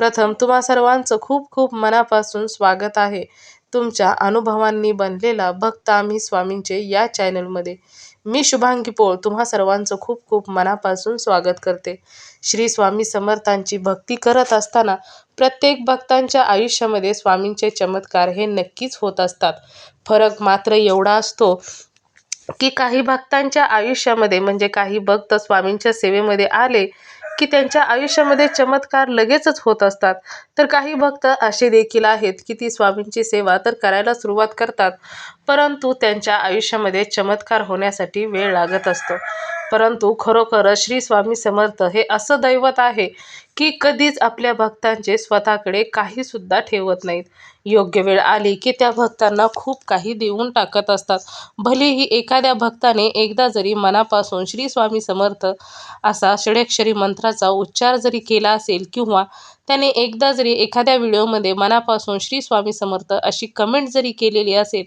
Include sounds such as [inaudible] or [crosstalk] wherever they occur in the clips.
प्रथम तुम्हा सर्वांचं खूप खूप मनापासून स्वागत आहे. तुमच्या अनुभवांनी बनलेला भक्त आम्ही स्वामींचे या चॅनलमध्ये. मी शुभांगी पोळ तुम्हा सर्वांचं खूप खूप मनापासून स्वागत करते. श्री स्वामी समर्थांची भक्ती करत असताना प्रत्येक भक्तांच्या आयुष्यामध्ये स्वामींचे चमत्कार हे नक्कीच होत असतात. फरक मात्र एवढा असतो की काही भक्तांच्या आयुष्यामध्ये म्हणजे काही भक्त स्वामींच्या सेवेमध्ये आले की त्यांच्या आयुष्यामध्ये चमत्कार लगेचच होत असतात. तर काही भक्त असे देखील आहेत की ती स्वामींची सेवा तर करायला सुरुवात करतात. परंतु त्यांच्या आयुष्यामध्ये चमत्कार होण्यासाठी वेळ लागत असतो. परंतु खरोखरच श्री स्वामी समर्थ हे असं दैवत आहे की कधीच आपल्या भक्तांचे स्वतःकडे काहीसुद्धा ठेवत नाहीत. योग्य वेळ आली की त्या भक्तांना खूप काही देऊन टाकत असतात. भलेही एखाद्या भक्ताने एकदा जरी मनापासून श्री स्वामी समर्थ असा षडेक्षरी मंत्राचा उच्चार जरी केला असेल किंवा त्याने एकदा जरी एखाद्या व्हिडिओमध्ये मनापासून श्री स्वामी समर्थ अशी कमेंट जरी केलेली असेल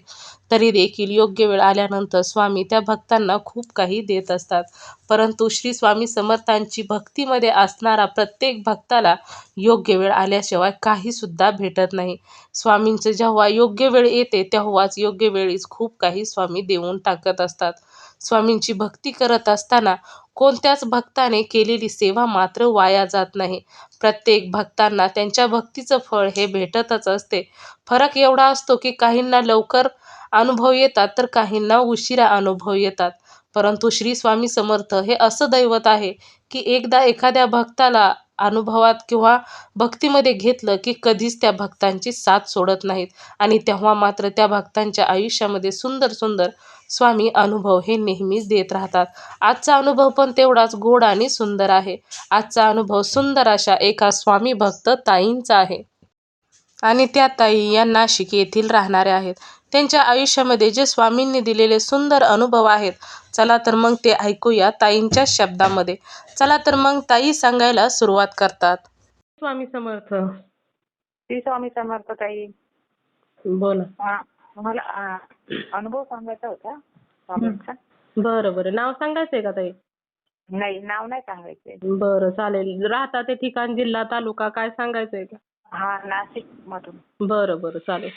तरी देखील योग्य वेळ आल्यानंतर स्वामी त्या भक्तांना खूप काही देत असतात. परंतु श्री स्वामी समर्थांची भक्तीमध्ये असणारा प्रत्येक भक्ताला योग्य वेळ आल्याशिवाय काहीसुद्धा भेटत नाही. स्वामींचं जेव्हा योग्य वेळ येते तेव्हाच योग्य वेळीच खूप काही स्वामी देऊन टाकत असतात. स्वामींची भक्ती करत असताना कोणत्याच भक्ताने केलेली सेवा मात्र वाया जात नाही. प्रत्येक भक्तांना त्यांच्या भक्तीचं फळ हे भेटतच असते. फरक एवढा असतो की काहींना लवकर अनुभव येतात तर काहींना उशिरा अनुभव येतात. परंतु श्री स्वामी समर्थ हे असं दैवत आहे की एकदा एखाद्या भक्ताला अनुभवात किंवा भक्तीमध्ये घेतलं की कधीच त्या भक्तांची साथ सोडत नाहीत. आणि तेव्हा मात्र त्या भक्तांच्या आयुष्यामध्ये सुंदर सुंदर स्वामी अनुभव हे नेहमीच देत राहतात. आजचा अनुभव पण तेवढाच गोड आणि सुंदर आहे. आजचा अनुभव सुंदर अशा एका स्वामी भक्त ताईंचा आहे. आणि त्या ताई या नाशिक येथील राहणाऱ्या आहेत. त्यांच्या आयुष्यामध्ये जे स्वामींनी दिलेले सुंदर अनुभव आहेत चला तर मग ते ऐकूया ताईंच्या शब्दामध्ये. चला तर मग ताई सांगायला सुरुवात करतात. स्वामी समर्थ. श्री स्वामी समर्थ ताई. बोला. हा, मला अनुभव सांगायचा होता? स्वामींचा? बरं बरं. नाव सांगायचंय का ताई? नाही नाव नाही सांगायचंय. बरं चालेल. राहता ते ठिकाण जिल्हा तालुका काय सांगायचंय का? हा नाशिक मधून बरं बरं. चालेल.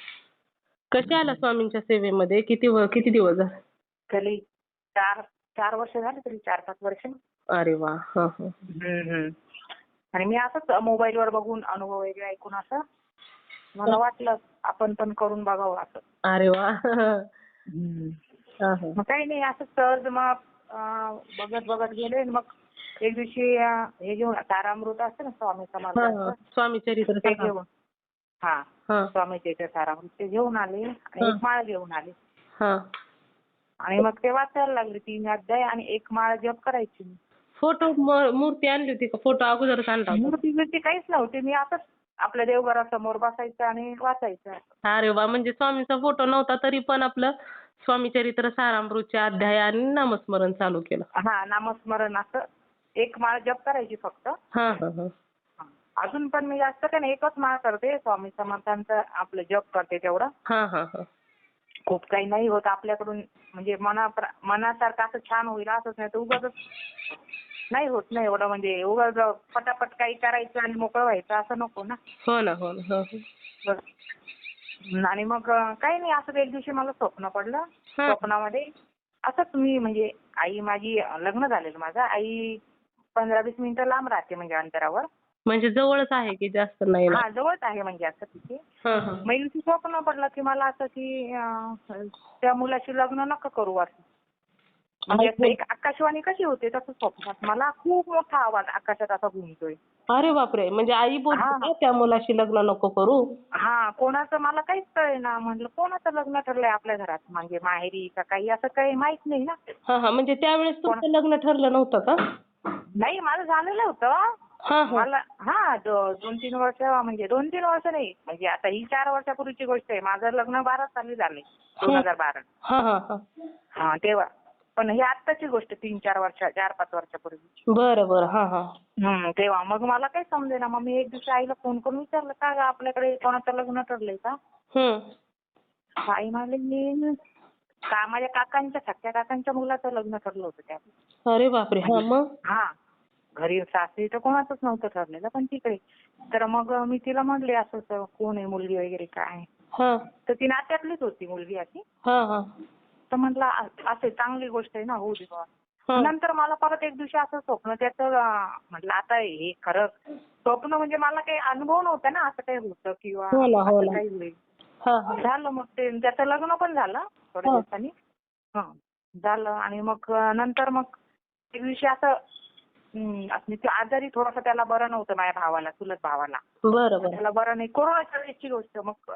कसे आला स्वामींच्या सेवेमध्ये? किती व किती दिवस झाले? तरी चार चार वर्ष झाले तरी चार पाच वर्ष. अरे वा. हं, हं. आणि मी असंच मोबाईलवर बघून अनुभव वगैरे ऐकून असं मला वाटलं आपण पण करून बघावं असं अरे वा. हं, हं. मग काही नाही असं सहज मग अं, बघत बघत गेले आणि मग एक दिवशी अं, हे घेऊन तारामृत असतं ना स्वामी हं, हं. स्वामी चरित्र ते सांगा. घेऊन हा हं, स्वामीचे ते तारामृत ते घेऊन आले आणि. एक माळ घेऊन आले हं. आणि मग ते वाचायला लागले तीन अध्याय आणि एक माळ जप करायची मी. फोटो म- मूर्ती आणली होती का फोटो अगोदरच आणला होता मूर्ती बिर्ती काहीच नव्हती मी असंच आपल्या देवघरासमोर बसायचं आणि वाचायचं. अरे वा म्हणजे स्वामीचा फोटो नव्हता तरी पण आपलं स्वामी चरित्र सारामृतचे अध्याय आणि नामस्मरण चालू केलं. हा नामस्मरण असं एक माळ जप करायची फक्त. हा हा. अजून पण मी जास्त काही नाही एकच माळ करते स्वामी समर्थांचं आपलं जप करते तेवढं. हा हा हा. खूप काही नाही होत आपल्याकडून म्हणजे मना मनासारखं असं छान होईल असंच नाही तर उगाच नाही होत नाही एवढं. म्हणजे उगाच पटापट काही करायचं आणि मोकळं व्हायचं असं नको ना. हो ना हो ना हो. आणि मग काही नाही असं एक दिवशी मला स्वप्न पडलं. हा. स्वप्नामध्ये असंच मी म्हणजे आई माझी लग्न झालेलं माझं. आई पंधरा वीस मिनिटं लांब राहते म्हणजे अंतरावर. म्हणजे जवळच आहे की जास्त नाही ना? हा जवळच आहे म्हणजे असं तिथे. हा हा. मग एक दिवशी स्वप्न पडलं की मला असं की अं, त्या मुलाशी लग्न नका करू असं म्हणजे एक आकाशवाणी कशी होते तसं स्वप्नात मला खूप मोठा आवाज आकाशात असा घुमतोय. अरे बापरे. म्हणजे आई. बोलते का त्या मुलाशी लग्न नको करू? हा कोणाचं मला काहीच कळेना. म्हटलं कोणाचं लग्न ठरलंय आपल्या घरात? म्हणजे माहेरी का काही? असं काही माहीत नाही ना. हा हा. म्हणजे त्यावेळेस तुमचं लग्न ठरलं नव्हतं का? नाही माझं झालेलं होतं. मला हा दोन तीन वर्ष म्हणजे दोन तीन वर्ष नाही. म्हणजे आता ही चार वर्षापूर्वीची गोष्ट आहे. माझं लग्न बारा साली झाले. दोन हजार बारा. हा हा हा. हा तेव्हा. पण ही आत्ताची गोष्ट तीन चार वर्ष चार पाच वर्षापूर्वी बरं बरं हा हा. हम्म तेव्हा मग मला काही समजेना मग मी एक दिवशी आईला फोन करून विचारलं का ग आपल्याकडे कोणाचं लग्न ठरलंय का? हम्म. आई म्हणाली का माझ्या काकांच्या सख्या काकांच्या मुलाचं लग्न ठरलं होतं त्या अरे बापरे हा मग? हा घरी सासरी तर कोणाचंच नव्हतं ठरलेलं पण तिकडे. तर मग मी तिला म्हणले असं असं कोण आहे मुलगी वगैरे काय? हा. तर ती नात्यातलीच होती मुलगी अशी. हा हा. तर म्हटलं असे चांगली गोष्ट आहे ना होऊ दे बुवा. हा. नंतर मला परत एक दिवशी असं स्वप्न त्याचं म्हटलं आता हे खरं स्वप्न म्हणजे मला काही अनुभव नव्हता ना असं काही होतं किंवा हो ना, हो असं ना. काही होईल हा हा झालं मग ते त्याचं लग्न पण झालं थोड्या हा. दिवसांनी हं. झालं आणि मग अं, नंतर मग एक दिवशी असं हं, असं ते आजारी थोडंसं त्याला बरं नव्हतं माझ्या भावाला चुलत भावाला बरं बरं त्याला बरं नाही कोरोनाच्या वेळेची गोष्ट मग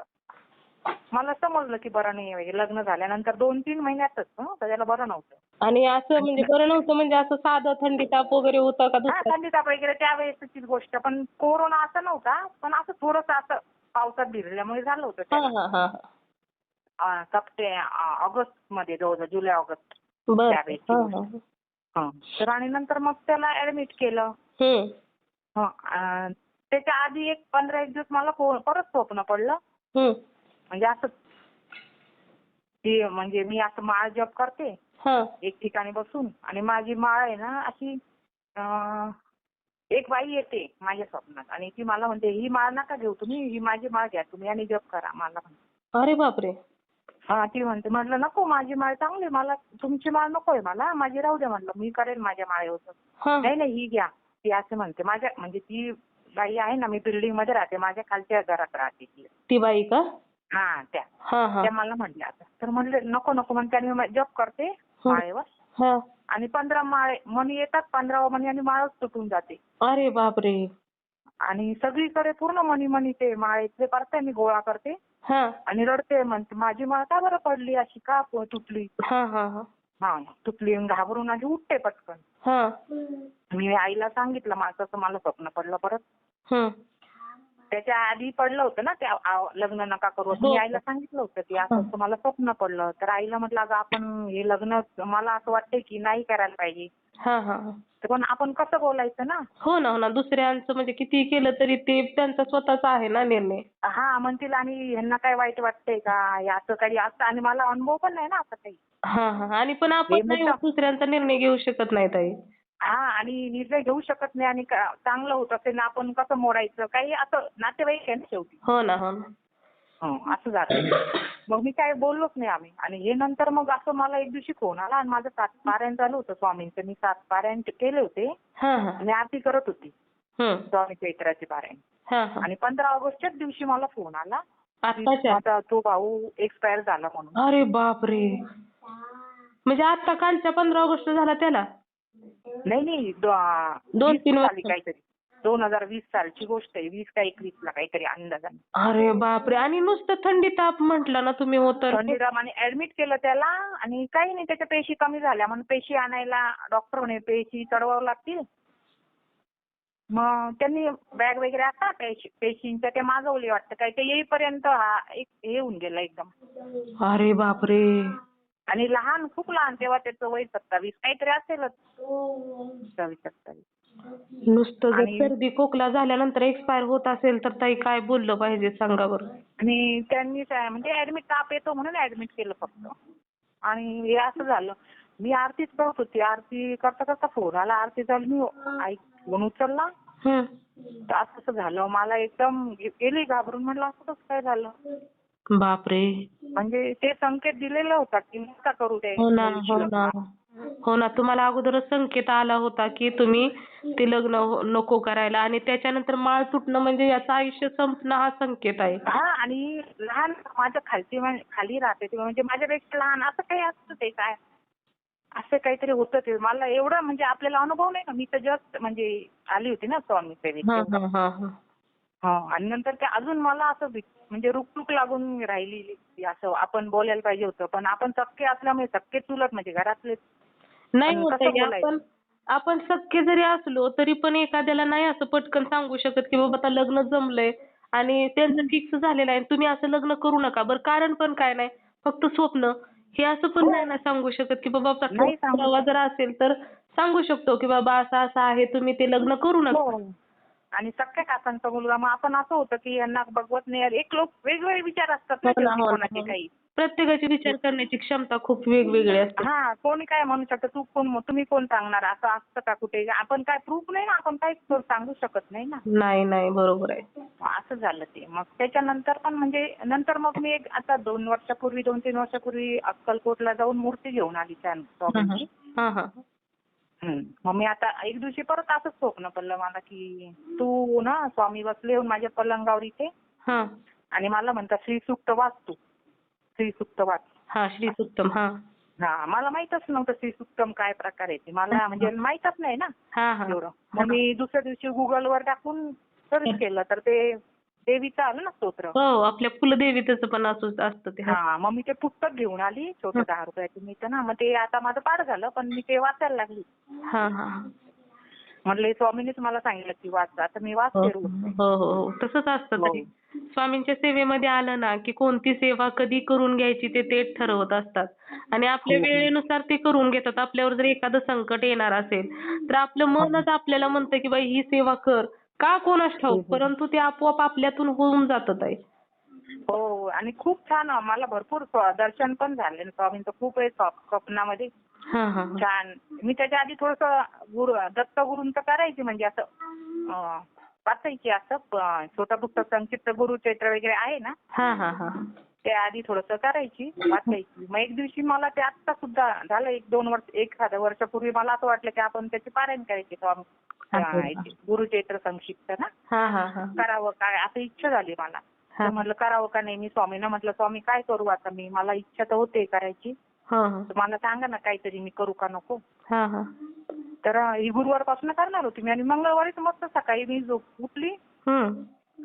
मला समजलं की बरं नाही वगैरे लग्न झाल्यानंतर दोन तीन महिन्यातच हं, त्याला बरं नव्हतं आणि असं म्हणजे बरं नव्हतं म्हणजे असं साधं थंडी ताप वगैरे होता का हा दुसरं थंडी ताप वगैरे त्यावेळेसचीच गोष्ट पण कोरोना असं नव्हता पण असं थोडंसं असं पावसात भिजल्यामुळे झालं होतं हा त्याला. हा हा सप्टे ऑगस्टमध्ये जवळजवळ जुलै ऑगस्ट बरं त्यावेळेची हा. हा हं. तर आणि नंतर मग त्याला ऍडमिट केलं हम्म हं. त्याच्या आधी एक पंधरा एक दिवस मला परत स्वप्न पडलं हम्म म्हणजे असं की म्हणजे मी असं माळ जप करते. हा. एक ठिकाणी बसून. आणि माझी माळ आहे ना अशी अं, एक बाई येते माझ्या स्वप्नात. आणि ती मला म्हणते ही माळ नका घेऊ तुम्ही ही माझी माळ घ्या तुम्ही आणि जप करा मला म्हणते. अरे बापरे. हा ती म्हणते म्हटलं नको माझी माळ चांगली आहे, मला तुमची माळ नकोय मला माझी राहू द्या म्हटलं मी करेन माझ्या माळेवर हा. नाही नाही ही घ्या. ती असं म्हणते माझ्या म्हणजे ती बाई आहे ना मी बिल्डिंगमध्ये राहते माझ्या खालच्या घरात राहते ती. ती बाई का? हा त्या. हा हा. त्या मला म्हणल्या आता. तर म्हणले नको नको. म्हणते आणि मी जप करते माळेवर. हा. आणि पंधरा माळे मणी येतात पंधरा मणी आणि माळच तुटून जाते. अरे बापरे. आणि सगळीकडे पूर्ण मणी मणी ते माळेतले करते मी गोळा करते. हा. आणि रडते म्हणते माझी माळ का बरं पडली अशी? का प- तुटली? हा हा हा. हा तुटली आणि घाबरून आणि उठते पटकन. हा. मी आईला सांगितलं माझं असं मला स्वप्न पडलं परत. त्याच्या आधी पडलं होतं ना त्या लग्न नका करू असं. मी आईला सांगितलं होतं की असं असं मला स्वप्न पडलं. तर आईला म्हटलं अगं आपण हे लग्न मला असं वाटतंय की नाही करायला पाहिजे. हा हा हा. तर पण आपण कसं बोलायचं ना? हो ना हो ना. दुसऱ्यांचं म्हणजे किती केलं तरी ते त्यांचा स्वतःचा आहे ना निर्णय. हा म्हणतील आणि ह्यांना काय वाईट वाटतंय का? हे असं काही असं आणि मला अनुभव पण नाही ना असं काही. हा हा. आणि पण आपण हे दुसऱ्यांचा निर्णय घेऊ शकत नाही ताई. हा आणि निर्णय घेऊ शकत नाही आणि का- चांगलं होत असेल ना आपण कसं मोडायचं काही असं नातेवाईक आहे ना शेवटी. हो ना हो ना. हं, असं झालं. मग मी काय बोललोच नाही आम्ही. आणि हे नंतर मग असं मला एक दिवशी फोन आला आणि माझं सात पारायण झालं होतं स्वामींचं. मी सात पारायण केले होते. हा हा. आणि आरती करत होती. हम्म स्वामी चैत्राचे पारायण. हा हा. आणि पंधरा ऑगस्टच्याच दिवशी मला फोन आला. की आत्ताच्या? माझा तो भाऊ एक्सपायर झाला म्हणून. अरे बापरे. म्हणजे आता कालच्या पंधरा ऑगस्ट झाला त्याला? नाही नाही दो- दोन तीन साली. काहीतरी. दोन हजार वीस सालची गोष्ट आहे वीस का एकवीस ला काहीतरी अंदाजाने. अरे बापरे आणि नुसतं थंडी ताप म्हटलं ना तुम्ही हो तर. थंडीरामाने ऍडमिट केलं त्याला आणि काही नाही त्याच्या पेशी कमी झाल्या. म्हणून पेशी आणायला डॉक्टर म्हणे पेशी चढवावं लागतील. मग त्यांनी बॅग वगैरे आता पेशी पेशींच्या ते मागवली वाटतं. काय ते येईपर्यंत हा एक हे होऊन गेला एकदम. अरे बापरे. आणि लहान खूप लहान तेव्हा त्याचं वय सत्तावीस काहीतरी असेलच. सत्तावीस सत्तावीस. नुसतं जर आणि- सर्दी खोकला झाल्यानंतर एक्सपायर होत असेल तर ताई काय बोललं पाहिजे सांगा बरं? आणि त्यांनी काय- म्हणजे ऍडमिट ताप येतो म्हणून ऍडमिट केलं फक्त. आणि हे असं झालं. मी आरतीच करत होती. आरती करता करता फोन आला. आरती झाली मी ऐक फोन उचलला. हम्म तर असं असं झालं. मला एकदम गेली घाबरून. म्हटलं असं कसं काय झालं? बापरे. म्हणजे ते संकेत दिलेला होता की नका करू ते हो ना हो ना. हो ना तुम्हाला अगोदरच संकेत आला होता की तुम्ही ते लग्न हो- नको करायला आणि त्याच्यानंतर माळ तुटणं म्हणजे याचं आयुष्य संपणं हा संकेत आहे. हा आणि लहान माझ्या खालची खाली राहते ते म्हणजे माझ्यापेक्षा लहान असं काही असतं ते काय? असं काहीतरी होतं ते. मला एवढं म्हणजे आपल्याला अनुभव नाही ना मी तर जस्ट म्हणजे आली होती ना स्वामी सेवेत हा तेव्हा. हा हा हा. हा आणि नंतर ते अजून मला असं भीत- म्हणजे रुकटुक लागून राहिली असं आपण बोलायला पाहिजे होतं. पण आपण सक्के असल्यामुळे सक्के चुलत म्हणजे घरातले. नाही होत? आपण सख्खे जरी असलो तरी पण एखाद्याला नाही असं पटकन सांगू शकत की बाबा आता लग्न जमलंय आणि त्यांचं फिक्स झालेलं आहे तुम्ही असं लग्न करू नका. बरं कारण पण काय नाही फक्त स्वप्न. हे असं पण नाही ना सांगू शकत की बाबा जर असेल तर सांगू शकतो की बाबा असं असं आहे तुम्ही ते लग्न करू नका. हो. आणि सख्या काकांचा मुलगा. मग आपण असं होतं की यांना बघवत नाही एक लोक वेगवेगळे विचार असतात ना हो ना, शेवटी हो ना, कोणाचे हो. काही. प्रत्येकाची विचार करण्याची क्षमता खूप वेगवेगळी असते. हा कोणी काय म्हणू शकतं तू कोण तुम्ही कोण सांगणार? असं असतं का कुठे? आपण काय प्रूफ नाही ना आपण काय सांगू शकत नाही ना. नाही नाही बरोबर आहे. असं झालं ते. मग त्याच्यानंतर पण म्हणजे नंतर मग मी एक आता दोन वर्षापूर्वी दोन तीन वर्षापूर्वी अक्कलकोटला जाऊन मूर्ती घेऊन आली त्या स्वामींची. हा हा. मग मी आता एक दिवशी परत असंच स्वप्न पडलं मला की तू ना स्वामी बसले येऊन माझ्या पलंगावर इथे. हा. आणि मला म्हणतात श्री सुक्त वाच तू. श्री सुक्त वाच. हा श्री सुत्तम हा. हा मला माहीतच नव्हतं श्री सुक्तम काय प्रकार आहे ते. मला म्हणजे माहीतच नाही ना हा हा. एवढं. मग मी दुसऱ्या दिवशी गुगलवर टाकून सर्च केलं तर ते देवीचं आलं ना स्तोत्र? हो आपल्या कुलदेवीचं पण असंच असतं ते. हा मग मी ते पुस्तक घेऊन आली छोटे दहा रुपयाचे. मी ना मग ते आता माझं पाठ झालं पण मी ते वाचायला लागली. हा हा. म्हटलं स्वामींनीच मला सांगितलं की वाच. आता मी हो वाचते रोज. हो हो हो. तसंच असतं हो. तरी स्वामींच्या सेवेमध्ये आलं ना की कोणती सेवा कधी करून घ्यायची ते तेच ठरवत असतात. आणि आपल्या हो. वेळेनुसार ते करून घेतात. आपल्यावर जर एखादं संकट येणार असेल तर आपलं मनच आपल्याला म्हणतं की बाई ही सेवा कर. का कोणास ठाऊक? परंतु ते आपोआप आपल्यातून होऊन जातं ताई. हो आणि खूप छान मला भरपूर दर्शन पण झाले. स्वामींचं खूप आहे स्व- स्वप्नामध्ये. हा हा हा. छान. मी त्याच्या आधी थोडस गुरु दत्तगुरूंचं करायची म्हणजे असं वाचायची असं छोटं पुस्तक संक्षिप्त गुरुचैत्र वगैरे आहे ना? हा हा हा ते आधी थोडस करायची वाचायची. मग एक दिवशी मला ते आत्ता सुद्धा झालं एक दोन वर्ष एखाद्या वर्षापूर्वी मला असं वाटलं की आपण त्याचे पारायण करायचे. स्वामी गुरुचैत्र संक्षिप्त ना. करावं काय असं इच्छा झाली मला. तर म्हटलं करावं का नाही? मी स्वामींना म्हटलं स्वामी काय करू आता मी? मला इच्छा तर होते करायची. मला सांगा ना काहीतरी मी करू का नको? हा तर ही गुरुवारपासून करणार होती मी आणि मंगळवारीच मस्त सकाळी मी झोप उठली.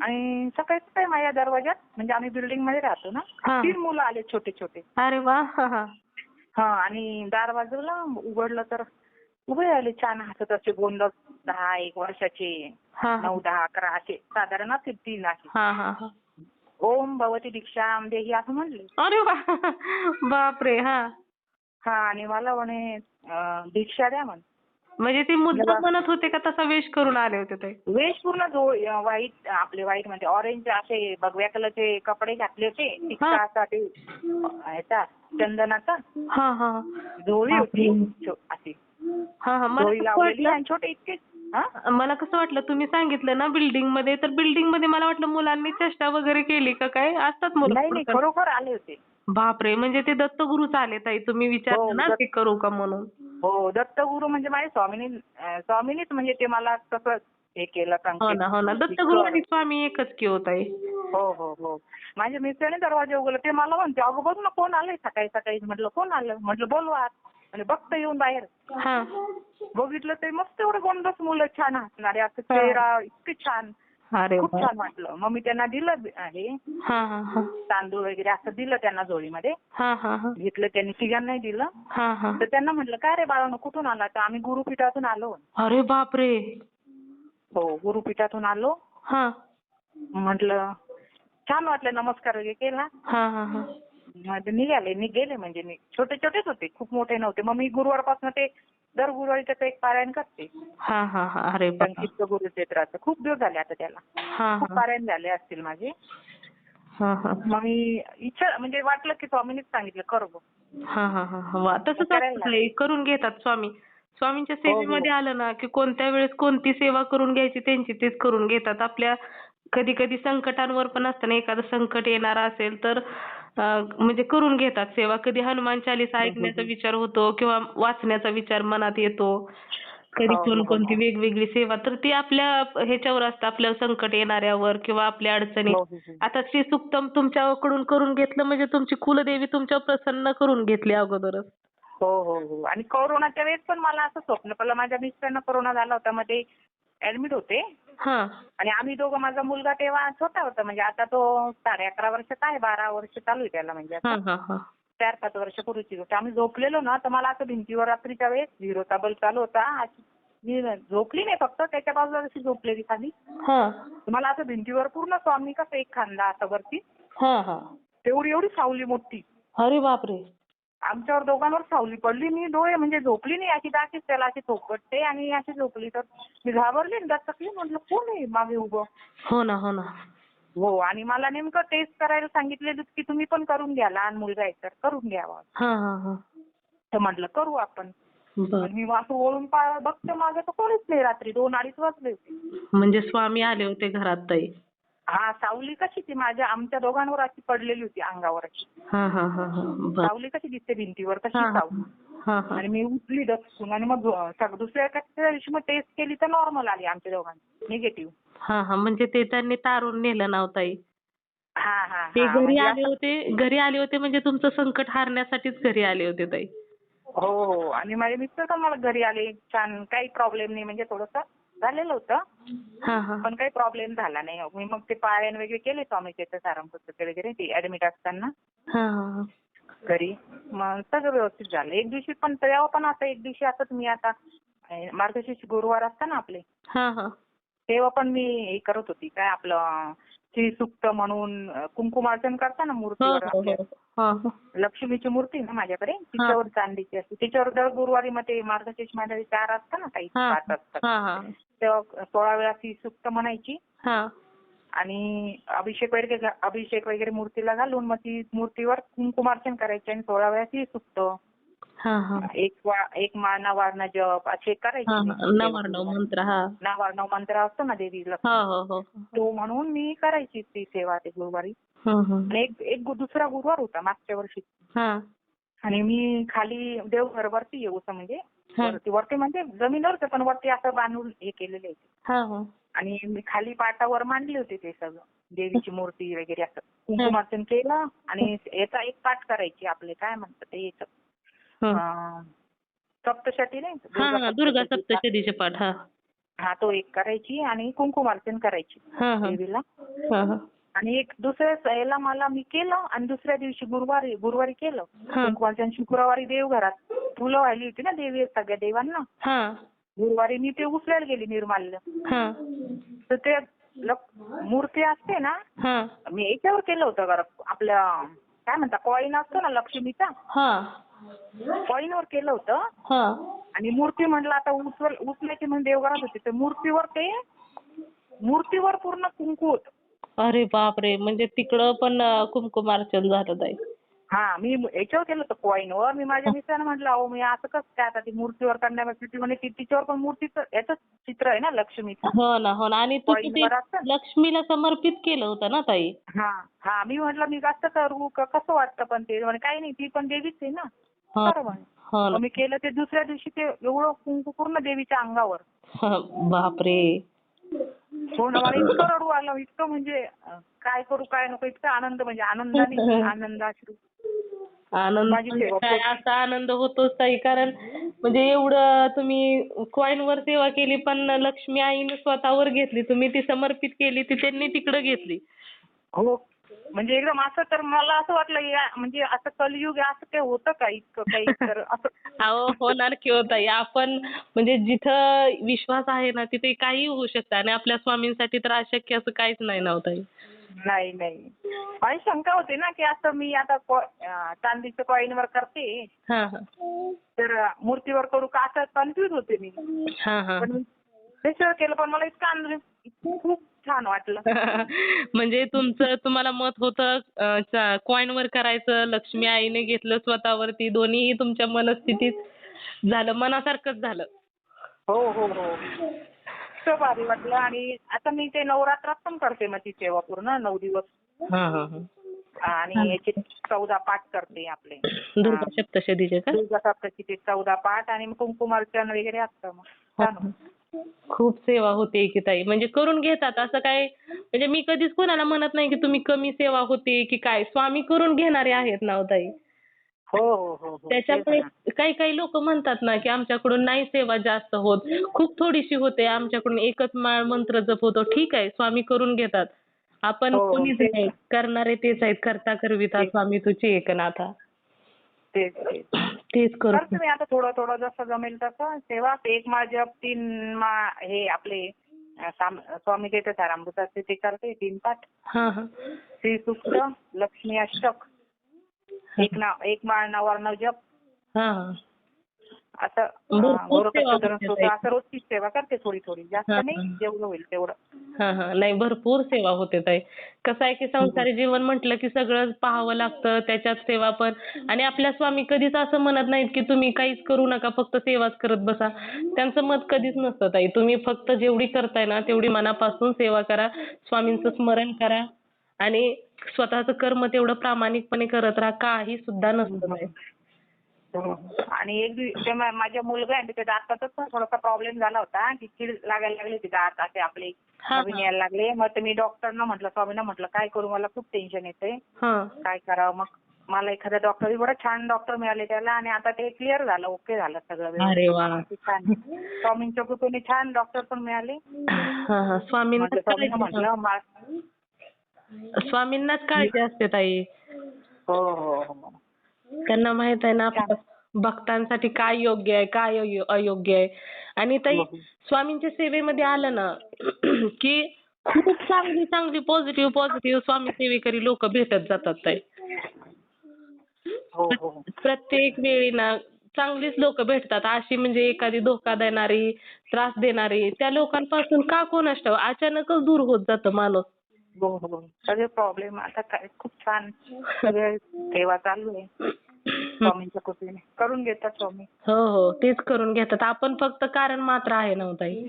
आणि सकाळी सकाळी माझ्या दरवाज्यात म्हणजे आम्ही बिल्डिंगमध्ये राहतो ना हा. तीन मुलं आले छोटे छोटे. अरे वा हा हा. हा आणि दार वाजवला उघडलं तर उभे आले छान हसत असे गोंड दहा एक वर्षाचे हा हा. नऊ दहा अकरा असे साधारण असतील तीन असे. हा हा हा. ओम भगवती दीक्षा देही असं म्हणले. अरे वा बापरे हा. हा आणि मला म्हणे अं, दीक्षा द्या म्हण. म्हणजे ते मुद्दाम म्हणत होते का तसा वेश करून आले होते ते? वेश पूर्ण जो व्हाईट आपले व्हाईट म्हणजे ऑरेंज असे भगव्या कलरचे कपडे घातले होते. टिक्का. असा ते अं, ह्याचा चंदनाचा. हा हा झोळी होती. अशी. मला झोळी कसं लावलेली वाटलं आणि छोटे इतके. हा? मला कसं वाटलं तुम्ही सांगितलं ना बिल्डिंगमध्ये तर बिल्डिंगमध्ये मला वाटलं मुलांनी चेष्टा वगैरे केली का काय? असतात मुलं नाही नाही. खरोखर आले होते. बापरे. म्हणजे ते दत्तगुरूच आले ताई. तुम्ही हो, विचारलं ना ते करू का म्हणून? हो दत्तगुरु म्हणजे माझे स्वामीनी स्वामीनीच म्हणजे ते मला तसं हे केलं हो. ना हो ना. दत्तगुरू आणि स्वामी एकच की हो ताई. हो हो हो. माझ्या मिस्टरने दरवाजा उघडला. ते मला म्हणते अगं बघ ना कोण आलंय सकाळी सकाळी म्हटलं कोण आलं? म्हटलं बोलवा. आणि बघतं येऊन बाहेर. हा. बघितलं ते मस्त एवढं गोंडस मुलं छान हसणारे असं चेहरा इतके छान. खूप. छान वाटलं. मग मी त्यांना दिलं हे हा हा हा. तांदूळ वगैरे असं दिलं त्यांना जोळीमध्ये हा हा हा. घेतलं त्यांनी तिघांनाही दिलं. हा हा. तर त्यांना म्हटलं काय रे बाळानं कुठून आला? तर आम्ही गुरुपीठातून आलो. अरे बापरे. हो गुरुपीठातून आलो. म्हटलं छान वाटलं नमस्कार वगैरे केला. निघाले. नि गेले म्हणजे मी छोटे छोटेच होते. खूप मोठे नव्हते. मग मी गुरुवारपासून ते दर गुरुवारी त्याचं एक पारायण करते. हा हा हा. अरे संक्षिप्त गुरुक्षेत्राचं खूप दिवस झाले आता त्याला. हा खूप पारायण झाले असतील माझे. हा हा. मग मी इच्छा म्हणजे वाटलं की स्वामींनीच सांगितलं कर. हा हा हा हा. तसंच करून घेतात स्वामी. स्वामींच्या हो, हो. सेवेमध्ये आलं ना की कोणत्या वेळेस कोणती सेवा करून घ्यायची त्यांची तेच करून घेतात. आपल्या कधी कधी संकटांवर पण असतं ना एखादं संकट येणार असेल तर म्हणजे करून घेतात सेवा. कधी हनुमान चालीसा ऐकण्याचा विचार होतो किंवा वाचण्याचा विचार मनात येतो. कधी हो, हो, कोणकोणती वेगवेगळी सेवा तर ती आपल्या ह्याच्यावर असतं आपल्या संकट येणाऱ्यावर किंवा आपल्या अडचणी. हो, हो, हो. आता श्री सुक्तम तुमच्याकडून करून घेतलं म्हणजे तुमची कुलदेवी तुमच्या प्रसन्न करून घेतली अगोदरच. हो हो हो. आणि कोरोनाच्या वेळेस पण मला असं स्वप्न पडलं. माझ्या मिस्टरांना कोरोना झाला होता. ते ऍडमिट होते. हा. आणि आम्ही दोघं माझा मुलगा तेव्हा छोटा होता म्हणजे आता तो साडे अकरा वर्षाचा आहे बारा वर्ष चालू आहे त्याला म्हणजे आता. हा हा हा. चार पाच वर्षापूर्वीची गोष्ट. आम्ही झोपलेलो ना तर मला असं भिंतीवर रात्रीच्या वेळेस झिरोचा बल्ब चालू होता. मी झोपली नाही फक्त त्याच्या बाजूला जशी झोपलेली खाली हा. मला असं भिंतीवर पूर्ण स्वामी कसं एक खांदा असं वरती. तेवढी एवढी सावली मोठी. अरे बापरे. आमच्यावर दोघांवर सावली पडली. मी डोळे म्हणजे झोपली नाही. अशी दाखीच त्याला अशी थोपटते आणि अशी झोपली. तर मी घाबरली आणि दचकली म्हटलं कोण आहे मागे उभं? हो ना हो ना. हो आणि मला नेमकं टेस्ट करायला सांगितलेलं की तुम्ही पण करून घ्या. लहान मुलगा आहे तर करून घ्यावा हा हा हा. तर म्हटलं करू आपण. बर. मी असं वळून पा बघते मागे तर कोणीच नाही. रात्री दोन अडीच वाजले होते. म्हणजे स्वामी आले होते घरात ताई. हा सावली कशी ती माझ्या आमच्या दोघांवर अशी पडलेली होती अंगावर अशी हा हा हा हा बर. सावली कशी दिसते भिंतीवर तशी हा हा सावली. हा हा. आणि मी उठली दचकून आणि मग सग- दुसऱ्या एका दिवशी मग टेस्ट केली तर नॉर्मल आली आमच्या दोघांची निगेटिव्ह हा हा म्हणजे ते त्यांनी तारून नेलं नाव ताई. हा हा ते हा. घरी म्हणजे आले असं- होते घरी आले होते म्हणजे तुमचं संकट हारण्यासाठीच घरी आले होते ताई. हो हो आणि माझे मिस्टर पण मला घरी आले छान काही प्रॉब्लेम नाही म्हणजे थोडंसं झालेलं होतं. पण काही प्रॉब्लेम झाला नाही. मी मग ते पारायण वगैरे केले स्वामीचे ते सारंगपुत्रचे वगैरे ते ऍडमिट असताना. घरी. मग सगळं व्यवस्थित झालं. एक दिवशी पण तेव्हा पण आता एक दिवशी असंच मी आता मार्गशीर्ष गुरुवार असतं ना आपले. हा हा. तेव्हा पण मी हे करत होती. काय आपलं श्रीसुक्त म्हणून अं, कुंकुमार्चन करता ना मूर्तीवर हो हो लक्ष्मीची मूर्ती ना माझ्याकडे तिच्यावर चांदीची असते. तिच्यावर दर गुरुवारी मग ते मार्गशीर्षमध्ये चार असतं ना काही पाच असतात. तेव्हा सोळा वेळा ती सुक्त म्हणायची. हा. आणि अभिषेक वगैरे अभिषेक वगैरे मूर्तीला घालून मग ती मूर्तीवर कुंकुमार्चन करायचे आणि सोळा वेळा ती सुक्त. हा हा. एक वा- एक मा नवार्ण जप असे करायचे नवार्णव मंत्र हा. नवार्णव मंत्र असतो ना देवीला. हो हो हो. तो म्हणून मी करायची ती सेवा ते गुरुवारी. एक एक दुसरा गुरुवार होता मागच्या वर्षी. आणि मी खाली देवघर वरती येऊ असं म्हणजे. वरती वरती म्हणजे जमिनीवरच पण वरती असं बांधून हे केलेलं आहे हा हा. आणि मी खाली पाटावर मांडले होते ते सगळं. देवीची मूर्ती वगैरे असं. कुंकुमार्चन केलं आणि याचा एक पाठ करायची आपले काय म्हणतात ते याचं? हं. सप्तशती नाही? दुर्गा सप्तशतीचा. पाठ हा. तो एक करायची आणि कुंकुमार्चन करायची देवीला. आणि एक दुसऱ्या याला मला मी केलं आणि दुसऱ्या दिवशी गुरुवारी गुरुवारी केलं. कुंकुमार्चन शुक्रवारी देवघरात. फुलं वाहिली होती ना देवी सगळ्या देवांना? गुरुवारी मी ते उचलायला गेली निर्माल्य हा. तर ते मूर्ती असते ना हा. मी याच्यावर केलं होतं बरं आपल्या काय म्हणता कॉईन असतो ना लक्ष्मीचा? हा. कॉईनवर केलं होतं. हा. आणि मूर्ती म्हटलं आता उचल उचलायची म्हणून देवघरात होती. तर मूर्तीवर ते मूर्तीवर पूर्ण कुंकू होतं. अरे बापरे. म्हणजे तिकडं पण कुंकुमार्चन झालं ताई हा मी याच्यावर केलं होतं कॉईनवर मी माझ्या मिस्टरांना म्हटलं अहो मी असं कसं काय आता ती मूर्तीवर करण्यापेक्षा ती म्हणे ती तिच्यावर पण मूर्तीचं याचं चित्र आहे ना लक्ष्मीचं. हो ना हो ना. आणि ते असतं. ना. लक्ष्मीला समर्पित केलं होतं ना ताई? हा हा. मी म्हटलं मी कसं करू क- कसं वाटतं पण ते? म्हणे काही नाही ती पण देवीच आहे ना. हा बरोबर हो मग ना मी केलं ते दुसऱ्या दिवशी ते एवढं कुंकू पूर्ण देवीच्या अंगावर. [laughs] बापरे. हो ना मला इतकं रडू आलं इतकं म्हणजे काय करू काय नको इतका आनंद म्हणजे आनंदाने [laughs] आनंद अश्रू आनंद म्हणजे काय असा आनंद होतोच ताई कारण म्हणजे एवढं तुम्ही coin वर सेवा केली पण लक्ष्मी आईने स्वतःवर घेतली तुम्ही ती समर्पित केली ती त्यांनी तिकडं घेतली. हो. म्हणजे एकदम असं तर मला असं वाटलं या म्हणजे असं कलयुग आहे, असं काही होतं का इतकं काही? तर असं अहो होणार की हो ताई आपण म्हणजे जिथं विश्वास आहे ना तिथे काही होऊ शकतं. आणि आपल्या स्वामींसाठी तर अशक्य असं काहीच नाही ना हो नाही नाही. माझी शंका होती ना की असं मी आता कॉ- अं, चांदीच्या कॉईनवर करते. तर मूर्तीवर करू का असं कन्फ्युज होते मी. पण त्याच्यावर केलं पण मला इतकं खूप छान वाटलं. [laughs] म्हणजे तुमचं तुम्हाला मत होतं कॉइन वर करायचं लक्ष्मी आईने घेतलं स्वतःवरती दोन्हीही तुमच्या मनस्थितीत झालं मनासारखंच झालं. हो हो हो. इतकं भारी वाटलं. आणि आता मी ते नवरात्रात पण करते मग ती सेवा पूर्ण नऊ दिवस. हा हा हा. आणि याचे चौदा पाठ करते आपले. दुर्गा सप्तशतीचे का? दुर्गा सप्तशतीचे चौदा पाठ आणि कुंकुमार्चन वगैरे असतं मग. खूप सेवा होते की ताई. म्हणजे करून घेतात असं काय? म्हणजे मी कधीच कोणाला म्हणत नाही की तुम्ही कमी सेवा होते की काय. स्वामी करून घेणारे आहेत ना हो ताई? हो हो त्याच्यामुळे. काही काही लोक म्हणतात ना की आमच्याकडून नाही सेवा जास्त होत. खूप थोडीशी होते. आमच्याकडून एकच माळ मंत्र जप होतो ठीक आहे स्वामी करून घेतात. आपण हो, कोणीच तेच नाही. करणारे तेच आहेत. करता करविता स्वामी तुझी एकनाथा. तेच तेच. करू मी आता थोडं थोडं जसं जमेल तसं तेव्हा एक माळ जप तीन मा हे आपले स्वामी देते सारामृताचे ते करते तीन पाठ. हा हा. श्रीसुक्त लक्ष्मी अष्टक. एक नाव एक माळ नवार्णव जप. हा हा गोरखनाथ सेवा करते थोडी थोडी. जास्त हा, नाही हा. जेवढं होईल तेवढं. हा हा. नाही भरपूर सेवा होते ताई. कसं आहे की संसारी जीवन म्हटलं की सगळं पाहावं लागतं त्याच्यात सेवा पण. आणि आपल्या स्वामी कधीच असं म्हणत नाहीत की तुम्ही काहीच करू नका फक्त सेवाच करत बसा. त्यांचं मत कधीच नसतं ताई. तुम्ही फक्त जेवढी करताय ना तेवढी मनापासून सेवा करा. स्वामींचं स्मरण करा. आणि स्वतःचं कर्म तेवढं प्रामाणिकपणे करत राहा. काही सुद्धा नसतं ताई. आणि एक दिव- ते मा- माझ्या मुलगा आहे त्याच्या दाताचाच पण थोडासा प्रॉब्लेम झाला होता. की कीड लागायला लागली होती दात असे आपले नवीन यायला लागले. मग मी डॉक्टरना म्हटलं स्वामींना म्हटलं काय करू मला खूप टेन्शन येते हा. काय करावं? मग मला एखादा डॉक्टर एवढा छान डॉक्टर मिळाले त्याला आणि आता ते क्लिअर झालं ओके झालं सगळं छान स्वामींच्या कृपेने छान डॉक्टर पण मिळाले. स्वामींना म्हटलं स्वामींनाच काळजी असते ताई. हो हो हो. त्यांना माहीत आहे ना भक्तांसाठी काय योग्य आहे काय अयो- अयोग्य आहे? आणि ताई स्वामींच्या सेवेमध्ये आलं ना [clears throat] की खूप चांगली चांगली पॉझिटिव्ह पॉझिटिव्ह स्वामी सेवेकरी लोक भेटत जातात ताई. हो हो. प्रत्येक वेळी ना चांगलीच लोक भेटतात. अशी म्हणजे एखादी धोका देणारी त्रास देणारी त्या लोकांपासून का कोण असतं अचानकच दूर होत जातं माणूस. हो हो. सगळे प्रॉब्लेम आता काय खूप छान. सगळे सेवा चालू आहे. स्वामींच्या कृपेने. करून घेतात स्वामी. हो हो. तेच करून घेतात. आपण फक्त कारण मात्र आहे ना हो ताई?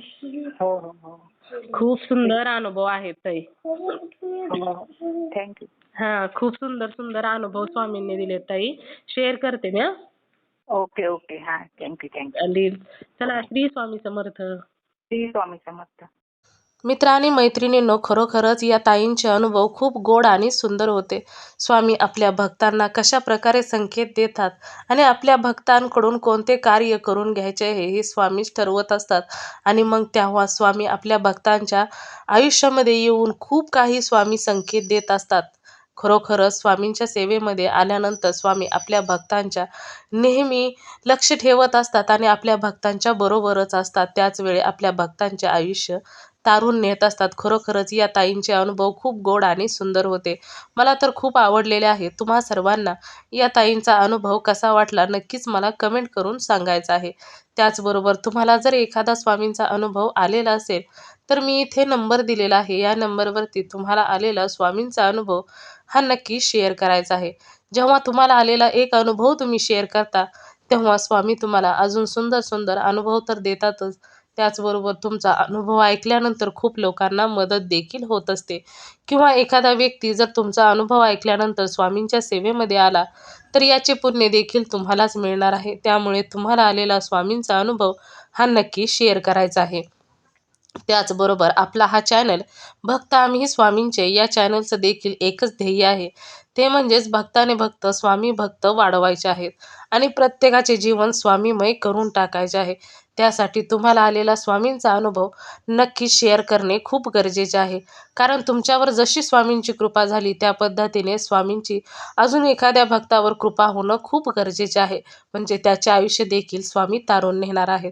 हो हो हो. खूप सुंदर अनुभव आहेत ताई. हो. थँक्यू हा खूप सुंदर सुंदर अनुभव स्वामींनी दिले ताई. शेअर करते मी हा. ओके ओके हा थँक्यू थँक्यू आणि चला श्री स्वामी समर्थ. श्री स्वामी समर्थ. मित्र आणि मैत्रिणींनो खरोखरच या ताईंचे अनुभव खूप गोड आणि सुंदर होते. स्वामी आपल्या भक्तांना कशा प्रकारे संकेत देतात आणि आपल्या भक्तांकडून कोणते कार्य करून घ्यायचे हे हे स्वामीच ठरवत असतात. आणि मग तेव्हा स्वामी आपल्या भक्तांच्या आयुष्यामध्ये येऊन खूप काही स्वामी संकेत देत असतात. खरोखरच स्वामींच्या सेवेमध्ये आल्यानंतर स्वामी आपल्या भक्तांच्या नेहमी लक्ष ठेवत असतात आणि आपल्या भक्तांच्या बरोबरच असतात. त्याचवेळी आपल्या भक्तांचे आयुष्य तारून नेत असतात. खरोखरच या ताईंचे अनुभव खूप गोड आणि सुंदर होते. मला तर खूप आवडलेले आहे. तुम्हा सर्वांना या ताईंचा अनुभव कसा वाटला नक्कीच मला कमेंट करून सांगायचा आहे. त्याचबरोबर तुम्हाला जर एखादा स्वामींचा अनुभव आलेला असेल तर मी इथे नंबर दिलेला आहे. या नंबरवरती तुम्हाला आलेला स्वामींचा अनुभव हा नक्की शेअर करायचा आहे. जेव्हा तुम्हाला आलेला एक अनुभव तुम्ही शेअर करता तेव्हा स्वामी तुम्हाला अजून सुंदर सुंदर अनुभव तर देतातच. त्याचबरोबर तुमचा अनुभव ऐकल्यानंतर खूप लोकांना मदत देखील होत असते. किंवा एखादा व्यक्ती जर तुमचा अनुभव ऐकल्यानंतर स्वामींच्या सेवेमध्ये आला तर याचे पुण्य देखील तुम्हालाच मिळणार आहे. त्यामुळे तुम्हाला आलेला स्वामींचा अनुभव हा नक्की शेअर करायचा आहे. त्याचबरोबर आपला हा चॅनल भक्त आम्ही स्वामींचे या चॅनलचं देखील एकच ध्येय आहे. ते म्हणजेच भक्ताने भक्त स्वामी भक्त वाढवायचे आहेत. आणि प्रत्येकाचे जीवन स्वामीमय करून टाकायचे आहे. त्यासाठी तुम्हाला आलेला स्वामींचा अनुभव नक्की शेअर करणे खूप गरजेचे आहे. कारण तुमच्यावर जशी स्वामींची कृपा झाली त्या पद्धतीने स्वामींची अजून एखाद्या भक्तावर कृपा होणं खूप गरजेचे आहे. म्हणजे त्याचे आयुष्य देखील स्वामी तारून नेणार आहेत.